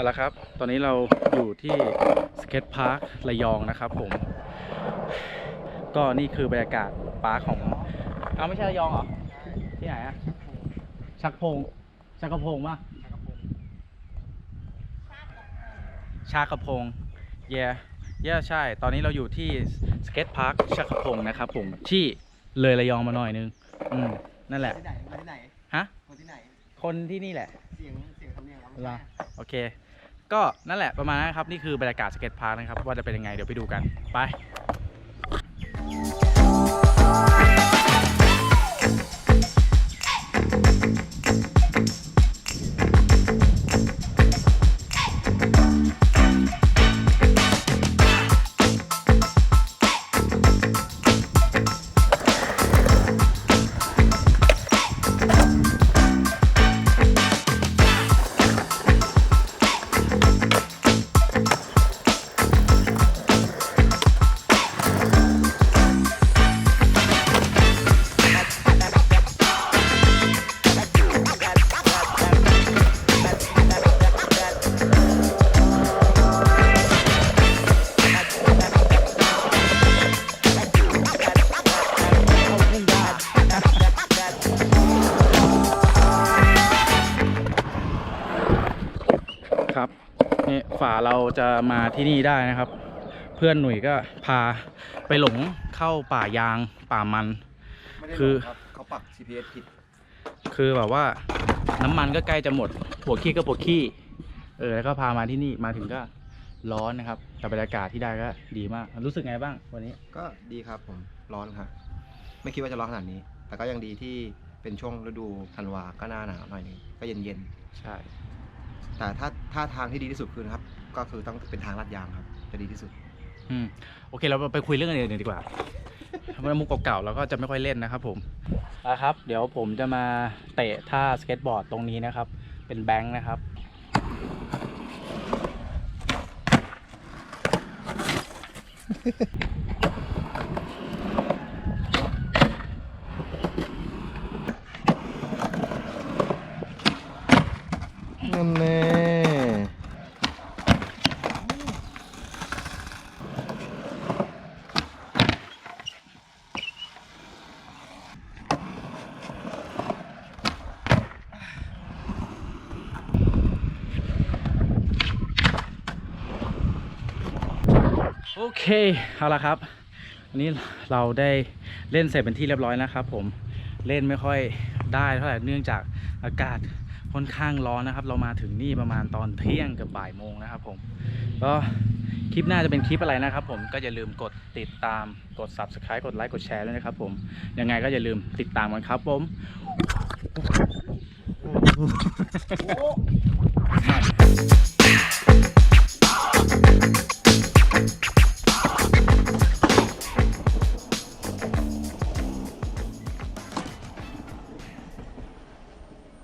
เอาละครับ ตอนนี้เราอยู่ที่สเก็ตพาร์คระยองนะครับผม ก็นี่คือบรรยากาศปาร์คของเอาไม่ใช่ระยองเหรอ ที่ไหนอะชักพงชักกระพงป่ะชากระพงเย่เย่ใช่ ตอนนี้เราอยู่ที่สเก็ตพาร์คชักกระพงนะครับผม ที่เลยระยองมาหน่อยนึง อืม นั่นแหละที่ไหนมาที่ไหน ฮะ คนที่ไหน คนที่นี่แหละ เสียง เสียงคำเนียงเราไม่เหรอใช่โอเค ก็นั่นแหละประมาณนั้นครับนี่คือบรรยากาศสเก็ตพาร์คนะครับว่าจะเป็นยังไงเดี๋ยวไปดูกันไป ครับนี่ฝาเราจะมาที่นี่ได้นะครับ เพื่อนหนุ่ยก็พาไปหลงเข้าป่ายางป่ามัน ไม่ได้คือหลงครับเขาปัก GPS ผิดคือแบบว่าน้ำมันก็ใกล้จะหมดหัวขี้ก็ปวดขี้ เออแล้วก็พามาที่นี่มาถึงก็ร้อนนะครับ แต่บรรยากาศที่ได้ก็ดีมาก รู้สึกไงบ้างวันนี้ ก็ดีครับผมร้อนครับไม่คิดว่าจะร้อนขนาดนี้ แต่ก็ยังดีที่เป็นช่วงฤดูธันวาก็หน้าหนาวหน่อยหนึงก็เย็นเย็นใช่ๆ แต่ถ้าถ้าทางที่ดีที่สุดคือนะครับ ก็คือต้องเป็นทางลาดยางครับ จะดีที่สุด อืมโอเคเราไปคุยเรื่องอื่นดีกว่าเพราะว่ามุกเก่าๆเราก็จะไม่ค่อยเล่นนะครับผมอะครับ เดี๋ยวผมจะมาเตะท่าสเก็ตบอร์ดตรงนี้นะครับ เป็นแบงค์นะครับ นั่นแน่โอเค เอาละครับวันนี้เราได้เล่นเสร็จเป็นที่เรียบร้อยนะครับผมเล่นไม่ค่อยได้เท่าไหร่เนื่องจากอากาศ ค่อนข้างร้อนนะครับ เรามาถึงนี่ประมาณตอนเที่ยงกับบ่ายโมงนะครับผมก็คลิปหน้าจะเป็นคลิปอะไรนะครับผมก็อย่าลืมกดติดตามกด subscribe กดไลค์กดแชร์ด้วยนะครับผมยังไงก็อย่าลืมติดตามกันครับผม